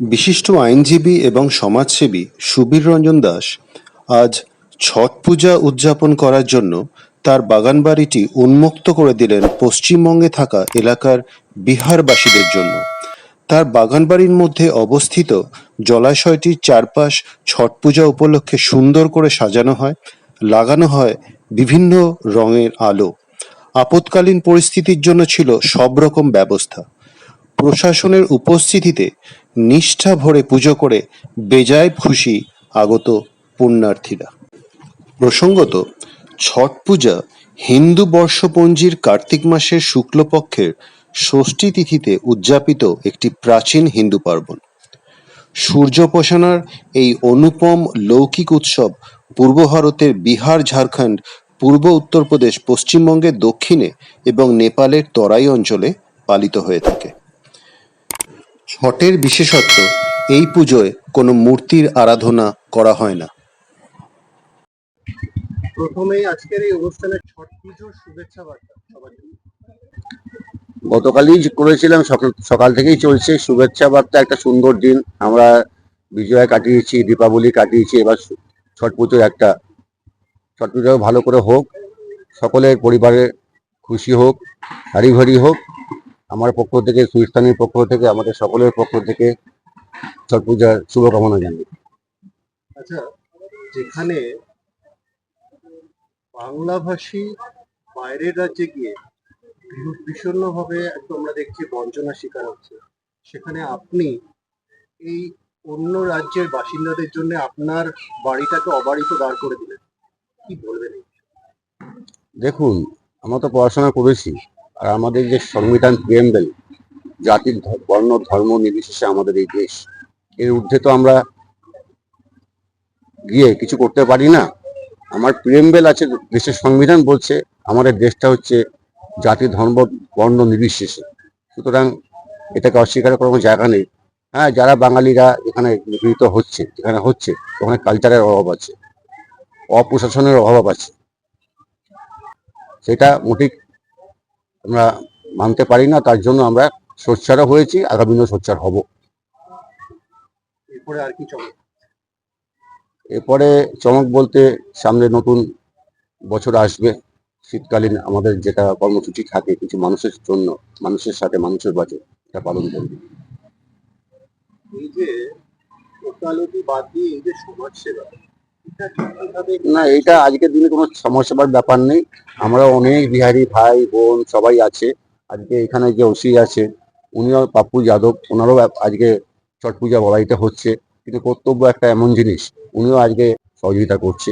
বিশিষ্ট আইনজীবী এবং সমাজসেবী সুবীর রঞ্জন দাস আজ ছট পূজা উদযাপন করার জন্য তার বাগানবাড়িটি উন্মুক্ত করে দিলেন পশ্চিমবঙ্গে থাকা এলাকার বিহারবাসীদের জন্য। তার বাগানবাড়ির মধ্যে অবস্থিত জলাশয়টির চারপাশ ছট পূজা উপলক্ষে সুন্দর করে সাজানো হয়, লাগানো হয় বিভিন্ন রঙের আলো। আপৎকালীন পরিস্থিতির জন্য ছিল সব রকম ব্যবস্থা। প্রশাসনের উপস্থিতিতে নিষ্ঠা ভরে পুজো করে বেজায় খুশি আগত পুণ্যার্থীরা। প্রসঙ্গত, ছট পূজা হিন্দু বর্ষপঞ্জির কার্তিক মাসের শুক্লপক্ষের ষষ্ঠী তিথিতে উদযাপিত একটি প্রাচীন হিন্দু পার্বণ। সূর্যোপাসনার এই অনুপম লৌকিক উৎসব পূর্ব ভারতের বিহার, ঝাড়খণ্ড, পূর্ব উত্তরপ্রদেশ, পশ্চিমবঙ্গের দক্ষিণে এবং নেপালের তরাই অঞ্চলে পালিত হয়ে থাকে। ছটের বিশেষত্ব এই পুজোয় কোনো মূর্তির আরাধনা করা হয় না। প্রথমেই আজকের এই অনুষ্ঠানে ছট পুজোর শুভেচ্ছা বার্তা সবার গতকালই করেছিলাম সকাল সকাল থেকেই চলছে। শুভেচ্ছা বার্তা একটা সুন্দর দিন। আমরা বিজয় কাটিয়েছি দীপাবলি কাটিয়েছি এবার ছট পুজোর একটা। ছট পুজো ভালো করে হোক সকলের পরিবারে খুশি হোক হারি ভারি হোক আমার পক্ষ থেকে সুইস্তানের পক্ষ থেকে আমাদের সকলের পক্ষ থেকে ছট পূজার শুভকামনা জানাই। আচ্ছা যেখানে বাংলাভাষী বাইরের রাজ্যে গিয়ে বিষণ্ণ ভাবে একটু আমরা দেখছি বঞ্চনার শিকার হচ্ছে। সেখানে আপনি এই অন্য রাজ্যের বাসিন্দাদের জন্য আপনার বাড়িটাকে অবারিত দাঁড় করে দিলেন। কি বলবেন দেখুন আমরা তো পড়াশোনা করেছি। আর আমাদের যে সংবিধান প্রিয়েম্বেল, জাতির বর্ণ, ধর্ম নির্বিশেষে আমাদের এই দেশ, এর ঊর্ধ্বে তো আমরা গিয়ে কিছু করতে পারি না। আমার প্রিয়েম্বেল আছে, দেশের সংবিধান বলছে, আমাদের দেশটা হচ্ছে জাতি, ধর্ম, বর্ণ নির্বিশেষে। সুতরাং এটাকে অস্বীকার করার কোনো জায়গা নেই। হ্যাঁ যারা বাঙালিরা এখানে গৃহীত হচ্ছে, যেখানে হচ্ছে, ওখানে কালচারের অভাব আছে, অপ্রশাসনের অভাব আছে। সেটা মোটেই আমরা মানতে পারি না তার জন্য আমরা সোচ্চারও হয়েছি আগামী দিনও সোচ্চার হব। এরপরে আর কি চমক? এরপরে চমক বলতে সামনে নতুন বছর আসবে। শীতকালীন আমাদের যেটা কর্মসূচি থাকে কিছু মানুষের জন্য মানুষের সাথে মানুষের বাজে এটা পালন করবে। এই যে বাদ দিয়ে এই যে সমাজ সেবা না এটা আজকের দিনে কোনো সমস্যাবার ব্যাপার নেই। আমরা অনেক বিহারি ভাই, বোন সবাই আছে। আজকে এখানে যে ওসি আছে, উনিও পাপ্পু যাদব, ওনারও আজকে ছট পূজা বলাইটা হচ্ছে। কিন্তু কর্তব্য একটা এমন জিনিস, উনিও আজকে সহযোগিতা করছে।